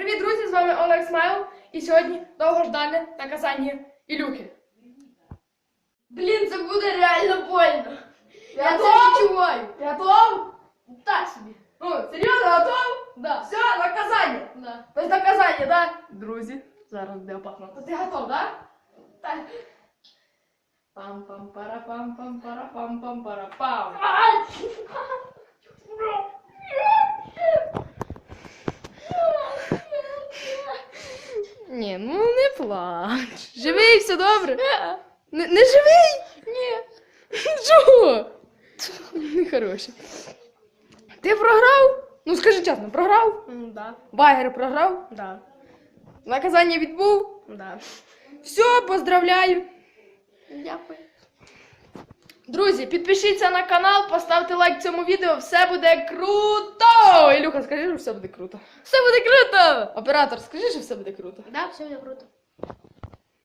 Привіт, друзі! З вами Олег Смайл. І сьогодні довгождане наказання Ілюхи. Блін, це буде реально больно. Я це Готов? відчуваю. Готов? Так собі. Ну, серйозно, готов? Да. Все, наказання. Да. Тобто наказання, так? Друзі, зараз буде опасно. То ти готов, так? Так. пам Ні, ну не плач. Живий, все добре. Не, не живий? Ні. Чого? Нехороший. Ти програв? Ну скажи чесно, програв? М, Да. Багер програв? Да. Наказання відбув? Да. Все, поздравляю. Дякую. Друзі, підпишіться на канал, поставте лайк цьому відео, все буде круто! Ілюха, скажи, що все буде круто. Все буде круто! Оператор, скажи, що все буде круто. Да, все буде круто.